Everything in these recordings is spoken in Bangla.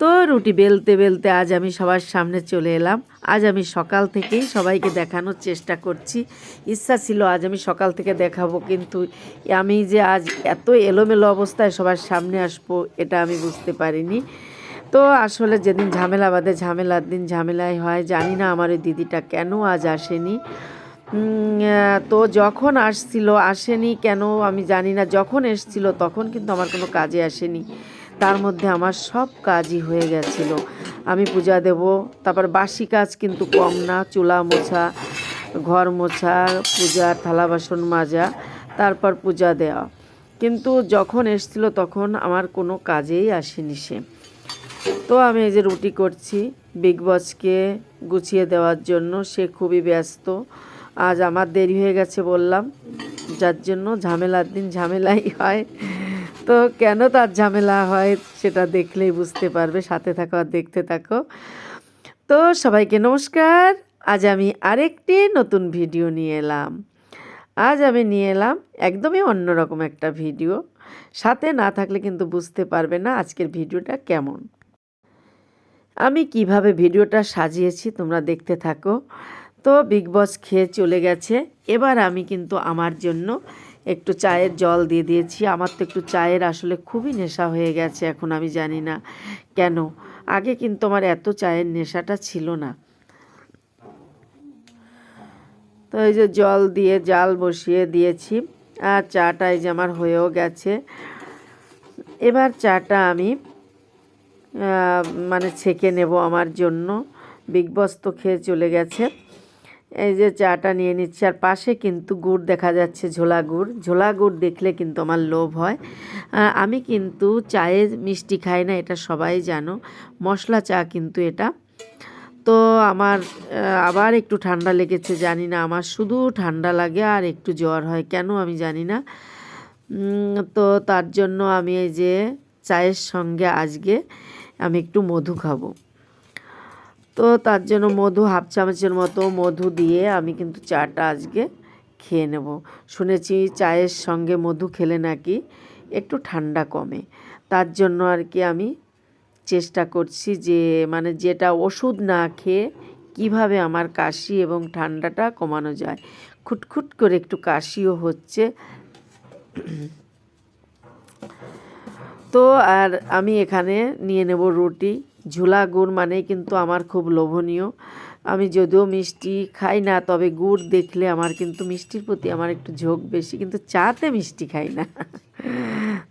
তো রুটি বেলতে বেলতে আজ আমি সবার সামনে চলে এলাম। আজ আমি সকাল থেকেই সবাইকে দেখানোর চেষ্টা করছি। ইচ্ছা ছিল আজ আমি সকাল থেকে দেখাবো, কিন্তু আমি যে আজ এত এলোমেলো অবস্থায় সবার সামনে আসব, এটা আমি বুঝতে পারিনি। তো আসলে যেদিন ঝামেলা বাদে ঝামেলার দিন ঝামেলাই হয়, জানি না আমার ওই দিদিটা কেন আজ আসেনি। তো যখন আসছিল, আসেনি কেন আমি জানি না, যখন এসছিল তখন কিন্তু আমার কোনো কাজে আসেনি। তার মধ্যে আমার সব কাজই হয়ে গেছিল। আমি পূজা দেব, তারপর বাসি কাজ কিন্তু কম না চুলা মোছা, ঘর মোছা, পূজা, থালা বাসন মাজা, তারপর পূজা দেওয়া। কিন্তু যখন এসছিল তখন আমার কোনো কাজেই আসেনি সে। তো আমি এই যে রুটি করছি বিগ বসকে গুছিয়ে দেওয়ার জন্য, সে খুবই ব্যস্ত। আজ আমার দেরি হয়ে গেছে বললাম, যার জন্য ঝামেলার দিন ঝামেলাই হয়। তো কেন তার ঝামেলা হয় সেটা দেখলেই বুঝতে পারবে, সাথে থাকো আর দেখতে থাকো। তো সবাইকে নমস্কার, আজ আমি আরেকটি নতুন ভিডিও নিয়ে এলাম। আজ আমি নিয়ে এলাম একদমই অন্যরকম একটা ভিডিও। সাথে না থাকলে কিন্তু বুঝতে পারবে না আজকের ভিডিওটা কেমন। আমি কীভাবে ভিডিওটা সাজিয়েছি তোমরা দেখতে থাকো। তো বিগ বস খেয়ে চলে গেছে। এবার আমি কিন্তু আমার জন্য একটু চায়ের জল দিয়ে দিয়েছি। আমার তো একটু চায়ের আসলে খুবই নেশা হয়ে গেছে এখন, আমি জানি না কেন। আগে কিন্তু আমার এত চায়ের নেশাটা ছিল না। তো এই যে জল দিয়ে, জাল বসিয়ে দিয়েছি আর চাটা এই যে আমার হয়েও গেছে। এবার চাটা আমি মানে ছেঁকে নেব আমার জন্য। বিগ বস তো খেয়ে চলে গেছে। এই যে চাটা নিয়ে নিচ্ছি, আর পাশে কিন্তু গুড় দেখা যাচ্ছে, ঝোলা গুড়। ঝোলা গুড় দেখলে কিন্তু আমার লোভ হয়। আমি কিন্তু চায়ে মিষ্টি খাই না, এটা সবাই জানো। মশলা চা কিন্তু এটা। তো আমার আবার একটু ঠান্ডা লেগেছে, জানি না, আমার শুধু ঠান্ডা লাগে আর একটু জ্বর হয়, কেন আমি জানি না। তো তার জন্য আমি এই যে চায়ের সঙ্গে আজকে আমি একটু মধু খাব। তো তার জন্য মধু হাফ চামচের মতো মধু দিয়ে আমি কিন্তু চাটা আজকে খেয়ে নেব। শুনেছি চায়ের সঙ্গে মধু খেলে নাকি একটু ঠান্ডা কমে। তার জন্য আর কি আমি চেষ্টা করছি যে মানে যেটা ওষুধ না খেয়ে কীভাবে আমার কাশি এবং ঠান্ডাটা কমানো যায়। খুটখুট করে একটু কাশিও হচ্ছে। তো আর আমি এখানে নিয়ে নেব রুটি। ঝোলা গুড় মানে কিন্তু আমার খুব লোভনীয়। আমি যদিও মিষ্টি খাই না, তবে গুড় দেখলে আমার কিন্তু মিষ্টির প্রতি আমার একটু ঝোঁক বেশি, কিন্তু চাতে মিষ্টি খাই না।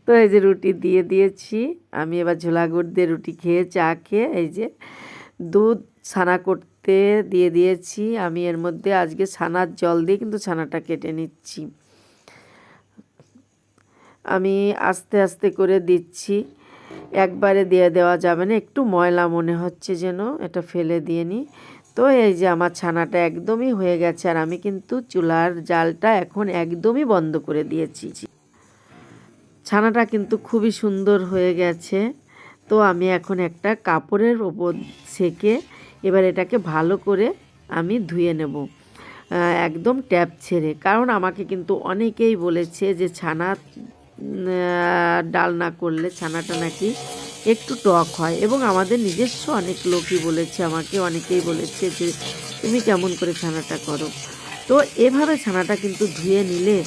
তো এই যে রুটি দিয়ে দিয়েছি, আমি এবার ঝোলা গুড় দিয়ে রুটি খেয়ে চা খেয়ে এই যে দুধ ছানা করতে দিয়ে দিয়েছি। আমি এর মধ্যে আজকে ছানার জল দিয়ে কিন্তু ছানাটা কেটে নিচ্ছি। আমি আস্তে আস্তে করে দিচ্ছি। একবারে দিয়ে দেওয়া যাবে না। একটু ময়লা মনে হচ্ছে যেন, এটা ফেলে দিয়ে নিই। তো এই যে আমার ছানাটা একদমই হয়ে গেছে আর আমি কিন্তু চুলার জালটা এখন একদমই বন্ধ করে দিয়েছি। ছানাটা কিন্তু খুবই সুন্দর হয়ে গেছে। তো আমি এখন একটা কাপড়ের ওপর সেকে এবার এটাকে ভালো করে আমি ধুয়ে নেব। একদম ট্যাপ ছেড়ে। কারণ আমাকে কিন্তু অনেকেই বলেছে যে ছানা ডাল না করলে ছানাটা নাকি একটু টক হয়। এবং আমাদের নিজস্ব অনেক লোকই বলেছে, আমাকে অনেকেই বলেছে যে, তুমি কেমন করে ছানাটা করো? তো এভাবে ছানাটা কিন্তু ধুয়ে নিলে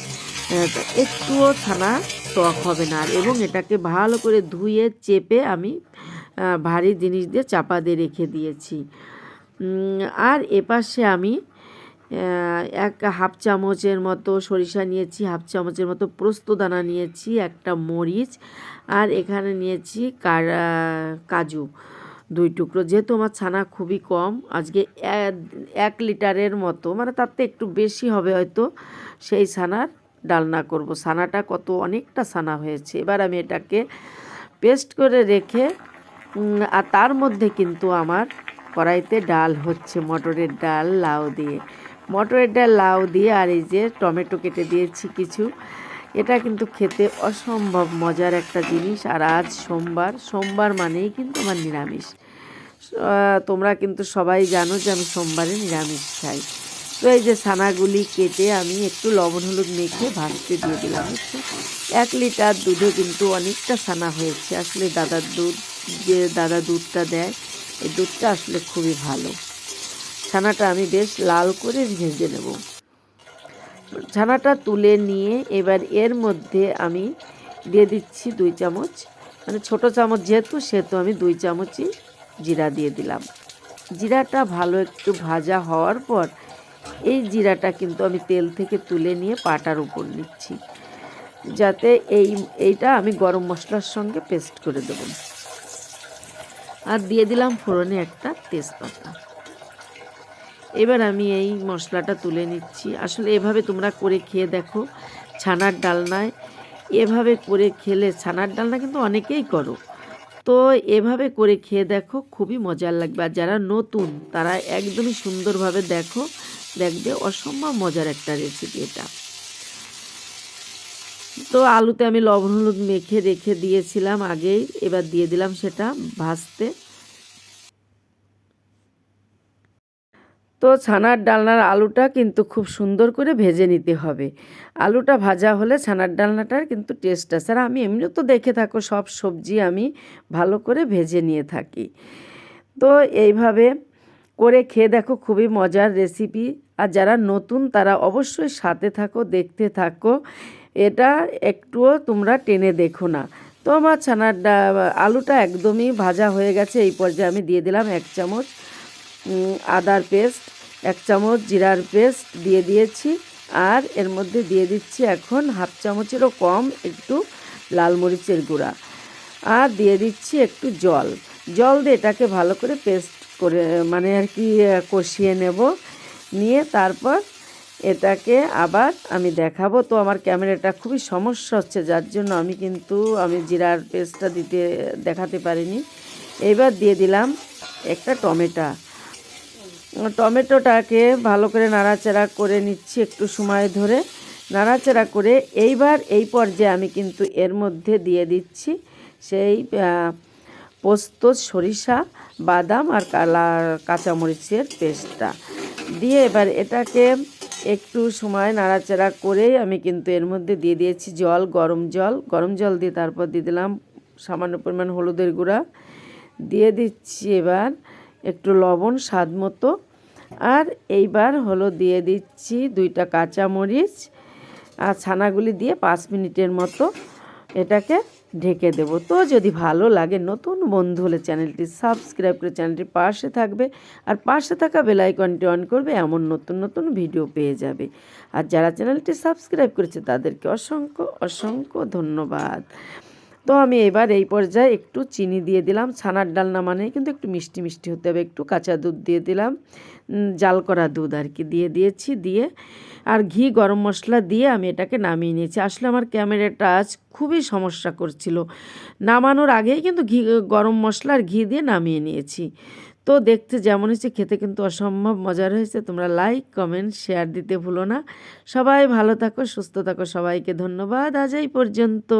একটুও ছানা টক হবে না। আর এবং এটাকে ভালো করে ধুয়ে, চেপে আমি ভারী জিনিস দিয়ে চাপা দিয়ে রেখে দিয়েছি। আর এপাশে আমি এক হাফ চামচের মতো সরিষা নিয়েছি, হাফ চামচের মতো পোস্তদানা নিয়েছি, একটা মরিচ, আর এখানে নিয়েছি কাজু। দুই টুকরো, যেহেতু আমার ছানা খুবই কম, আজকে এক লিটারের মতো মানে থেকে একটু বেশি হবে হয়তো, সেই ছানার ডালনা করব। ছানাটা কত অনেকটা ছানা হয়েছে। এবার আমি এটাকে পেস্ট করে রেখে আর তার মধ্যে কিন্তু আমার কড়াইতে ডাল হচ্ছে, মটরের ডাল, লাউ দিয়ে। মটরের ডাল লাউ দিয়ে আর এই যে টমেটো কেটে দিয়েছি কিছু। এটা কিন্তু খেতে অসম্ভব মজার একটা জিনিস। আর আজ সোমবার সোমবার মানেই কিন্তু আমার নিরামিষ। তোমরা কিন্তু সবাই জানো যে আমি সোমবারে নিরামিষ খাই। তো এই যে ছানাগুলি কেটে আমি একটু লবণ, হলুদ মেখে ভাজতে দিয়ে দিলাম? এক লিটার দুধে কিন্তু অনেকটা ছানা হয়েছে। আসলে দাদার দুধ, যে দাদা দুধটা দেয়, এই দুধটা আসলে খুবই ভালো। ছানাটা আমি বেশ লাল করে ভেজে নেব। ছানাটা তুলে নিয়ে এবার এর মধ্যে আমি দিয়ে দিচ্ছি দুই চামচ। মানে ছোট চামচ যেহেতু, সেহেতু আমি দুই চামচই জিরা দিয়ে দিলাম। জিরাটা ভালো একটু ভাজা হওয়ার পর এই জিরাটা কিন্তু আমি তেল থেকে তুলে নিয়ে পাটার উপর নিচ্ছি। যাতে এই, এইটা আমি গরম মশলার সঙ্গে পেস্ট করে দেব। আর দিয়ে দিলাম ফোড়নে একটা তেজপাতা। এবার আমি এই মশলাটা তুলে নিচ্ছি। আসলে এভাবে তোমরা করে খেয়ে দেখো, ছানার ডালনায়। এভাবে করে খেলে, ছানার ডালনা কিন্তু অনেকেই করো। তো এভাবে করে খেয়ে দেখো, খুবই মজার লাগবে। আর যারা নতুন, তারা একদমই সুন্দরভাবে দেখো, দেখবে অসম্ভব মজার একটা রেসিপি এটা। তো আলুতে আমি লবণ হলুদ মেখে রেখে দিয়েছিলাম আগেই, এবার দিয়ে দিলাম সেটা ভাজতে। তো ছানার ডালনার আলুটা কিন্তু খুব সুন্দর করে ভেজে নিতে হবে। আলুটা ভাজা হলে ছানার ডালনাটার কিন্তু টেস্ট আছে। আর আমি এমনিও তো দেখে থাকো, সব সবজি আমি ভালো করে ভেজে নিয়ে থাকি। তো এইভাবে করে খেয়ে দেখো, খুবই মজার রেসিপি আর যারা নতুন, তারা অবশ্যই সাথে থাকো, দেখতে থাকো। এটা একটুও তোমরা টেনে দেখো না। তো আমার ছানার আলুটা একদমই ভাজা হয়ে গেছে, এই পর্যায়ে আমি দিয়ে দিলাম এক চামচ আদার পেস্ট, এক চামচ জিরার পেস্ট দিয়ে দিয়েছি। আর এর মধ্যে দিয়ে দিচ্ছি এখন হাফ চামচেরও কম একটু লাল মরিচের গুঁড়া। আর দিয়ে দিচ্ছি একটু জল। জল দিয়ে এটাকে ভালো করে পেস্ট করে মানে আর কি কষিয়ে নেব। নিয়ে তারপর এটাকে আবার আমি দেখাবো। তো আমার ক্যামেরাটা খুবই সমস্যা হচ্ছে, যার জন্য আমি কিন্তু, আমি জিরার পেস্টটা দিতে, দেখাতে পারিনি। এবার দিয়ে দিলাম একটা টমেটো। টমেটোটাকে ভালো করে নাড়াচাড়া করে নিচ্ছি একটু সময় ধরে। নাড়াচাড়া করে এইবার এই পর্যায়ে আমি কিন্তু এর মধ্যে দিয়ে দিচ্ছি সেই পোস্ত, সরিষা, বাদাম আর কালা, কাঁচামরিচের পেস্টটা। দিয়ে এবার এটাকে একটু সময় নাড়াচাড়া করেই আমি কিন্তু এর মধ্যে দিয়ে দিয়েছি জল, গরম জল। গরম জল দিয়ে তারপর দিয়ে দিলাম সামান্য পরিমাণ হলুদের গুঁড়া। দিয়ে দিচ্ছি এবার একটু লবণ, স্বাদ মতো। আর এইবার হলো দিয়ে দিচ্ছি দুইটা কাঁচামরিচ আর ছানাগুলি দিয়ে পাঁচ মিনিটের মতো এটাকে ঢেকে দেবো। তো যদি ভালো লাগে নতুন বন্ধু হলে চ্যানেলটি সাবস্ক্রাইব করে চ্যানেলটির পাশে থাকবে আর পাশে থাকা বেল আইকনটি অন করবে, এমন নতুন নতুন ভিডিও পেয়ে যাবে। আর যারা চ্যানেলটি সাবস্ক্রাইব করেছে তাদেরকে অসংখ্য অসংখ্য ধন্যবাদ। তো আমি এবার এই পর্যায়ে একটু চিনি দিয়ে দিলাম, ছানার ডালনা মানে কিন্তু একটু মিষ্টি মিষ্টি হতে হবে, একটু কাঁচা দুধ দিয়ে দিলাম জাল করা দুধ আর কি দিয়ে দিয়েছি, দিয়ে আর ঘি গরম মশলা দিয়ে আমি এটাকে নামিয়ে নিয়েছি। আসলে আমার ক্যামেরাটা আজ খুবই সমস্যা করছিল, নামানোর আগেই কিন্তু ঘি, গরম মশলা আর ঘি দিয়ে নামিয়ে নিয়েছি। তো দেখতে যেমন হয়েছে, খেতে কিন্তু অসম্ভব মজার হয়েছে, তোমরা লাইক কমেন্ট শেয়ার দিতে ভুলো না। সবাই ভালো থাকো, সুস্থ থাকো, সবাইকে ধন্যবাদ, আজ এই পর্যন্ত।